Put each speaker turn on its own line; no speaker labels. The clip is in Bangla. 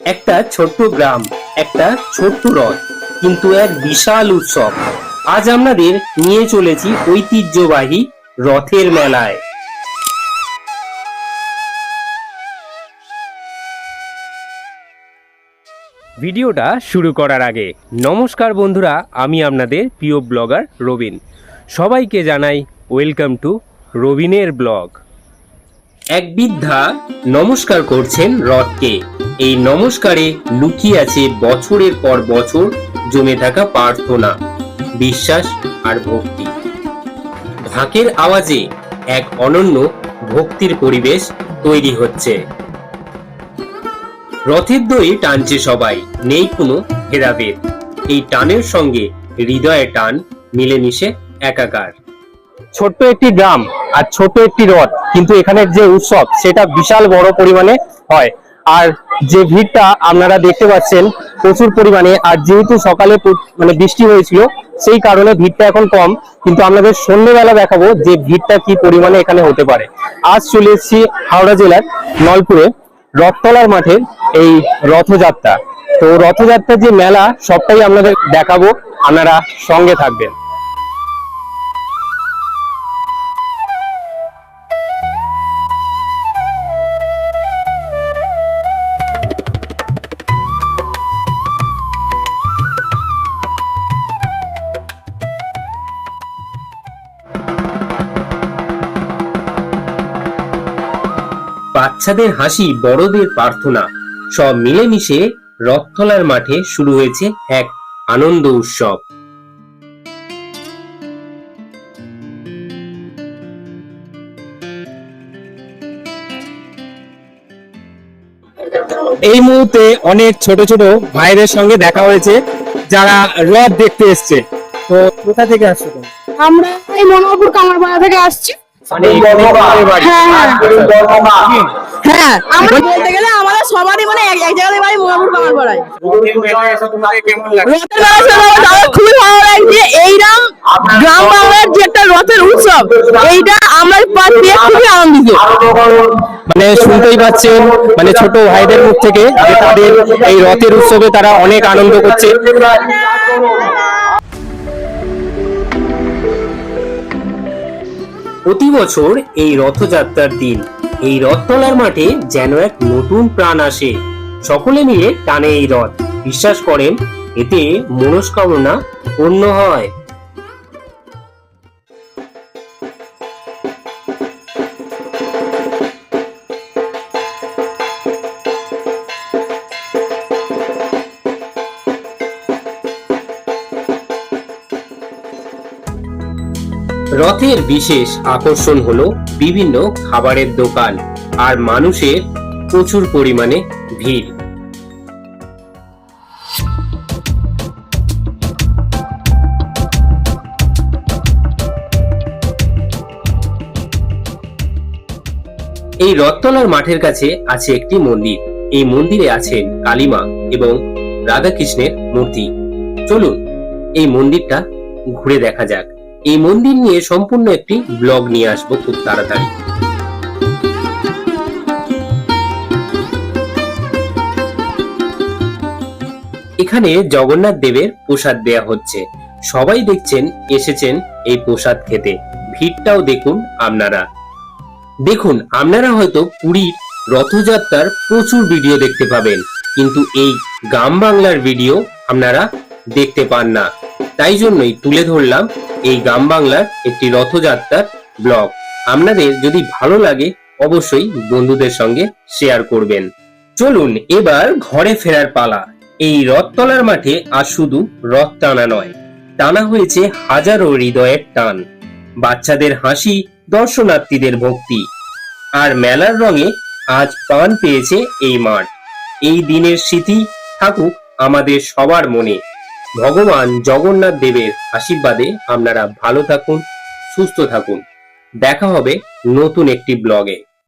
একটা ছোট্ট গ্রাম, একটা ছোট্ট রথ কিন্তু এক বিশাল উৎসব। আজ আপনাদের নিয়ে চলেছি ঐতিহ্যবাহী রথের মেলায়। ভিডিওটা শুরু করার আগে, নমস্কার বন্ধুরা, আমি আপনাদের প্রিয় ব্লগার রবিন। সবাইকে জানাই ওয়েলকাম টু রবিনের ব্লগ। এক বৃদ্ধা নমস্কার করছেন রথকে। এই নমস্কারে লুকিয়ে আছে বছরের পর বছর জমে থাকা প্রার্থনা, বিশ্বাস আর ভক্তি। ঢাকের আওয়াজে এক অনন্য ভক্তির পরিবেশ তৈরি হচ্ছে। রথের দই টানছে সবাই, নেই কোনো ভেদাভেদ। এই টানের সঙ্গে হৃদয়ে টান মিলেমিশে একাকার। ছোট্ট একটি গ্রাম আর ছোট একটি রথ, কিন্তু এখানের যে উৎসব, সেটা বিশাল বড় পরিমাণে হয়। আর যে ভিড়টা আপনারা দেখতে পাচ্ছেন, প্রচুর পরিমাণে। আর যেহেতু সকালে মানে বৃষ্টি হয়েছিল, সেই কারণে ভিড়টা এখন কম। কিন্তু আপনাদের সন্ধ্যেবেলা দেখাবো যে ভিড়টা কি পরিমাণে এখানে হতে পারে। আজ চলে এসেছি হাওড়া জেলার নলপুরে, রথতলার মাঠে এই রথযাত্রা। তো রথযাত্রার যে মেলা, সবটাই আপনাদের দেখাবো। আপনারা সঙ্গে থাকবেন। বাচ্চাদের হাসি বড়দের প্রার্থনা সব মিলেমিশে রথতলার মাঠে শুরু হয়েছে এক আনন্দ উৎসব।
এই মুহূর্তে অনেক ছোট ছোট ভাইদের সঙ্গে দেখা হয়েছে যারা রথ দেখতে এসছে। তো কোথা থেকে আসছো
আমরা এই মনোহরপুর কামারপাড়া থেকে আসছি।
মানে এই পরিবারের বাড়ি।
হ্যাঁ হ্যাঁ হ্যাঁ আমরা বলতে গেলে আমাদের সবারই মানে এক এক জায়গায় বাড়ি মনোহরপুর কামারপাড়ায়
কেমন
রথের মেলা শুনে খুবই ভালো লাগছে এইরকম গ্রাম বাংলার যে একটা রথের উৎসব এইটা আমরা পেয়ে খুবই আনন্দিত
মানে শুনতেই পাচ্ছেন মানে ছোট ভাইদের মুখ থেকে যে তাদের এই রথের উৎসবে তারা অনেক আনন্দ করছে প্রতি বছর এই রথযাত্রার দিন। এই রথতলার মাঠে যেন এক নতুন প্রাণ আসে। সকলে মিলে টানে এই রথ। বিশ্বাস করেন, এতে মনস্কামনা পূর্ণ হয়। রথের বিশেষ আকর্ষণ হলো বিভিন্ন খাবারের দোকান আর মানুষের প্রচুর পরিমাণে ভিড়। এই রথতলার মাঠের কাছে আছে একটি মন্দির। এই মন্দিরে আছেন কালীমা এবং রাধাকৃষ্ণের মূর্তি। চলুন এই মন্দিরটা ঘুরে দেখা যাক। এই মন্দির নিয়ে সম্পূর্ণ একটি ব্লগ নিয়ে আসব খুব তাড়াতাড়ি। এখানে জগন্নাথ দেবের প্রসাদ দেয়া হচ্ছে। সবাই দেখছেন, এসেছেন এই প্রসাদ খেতে। ভিড়টাও দেখুন আপনারা। দেখুন, আপনারা হয়তো পুরীর রথযাত্রার প্রচুর ভিডিও দেখতে পাবেন, কিন্তু এই গ্রাম বাংলার ভিডিও আপনারা দেখতে পান না। তাই জন্যই তুলে ধরলাম এই গ্রাম বাংলার একটি রথযাত্রার ব্লগ। আপনাদের যদি ভালো লাগে, অবশ্যই বন্ধুদের সঙ্গে শেয়ার করবেন। চলুন এবার ঘরে ফেরার পালা। এই রথতলার মাঠে আর শুধু রথ টানা নয়, টানা হয়েছে হাজারো হৃদয়ের টান। বাচ্চাদের হাসি, দর্শনার্থীদের ভক্তি। আর মেলার রঙে আজ প্রাণ পেয়েছে এই মাঠ। এই দিনের স্মৃতি থাকুক আমাদের সবার মনে। ভগবান জগন্নাথ দেবের আশীর্বাদে আপনারা ভালো থাকুন সুস্থ থাকুন। দেখা হবে নতুন একটি ব্লগে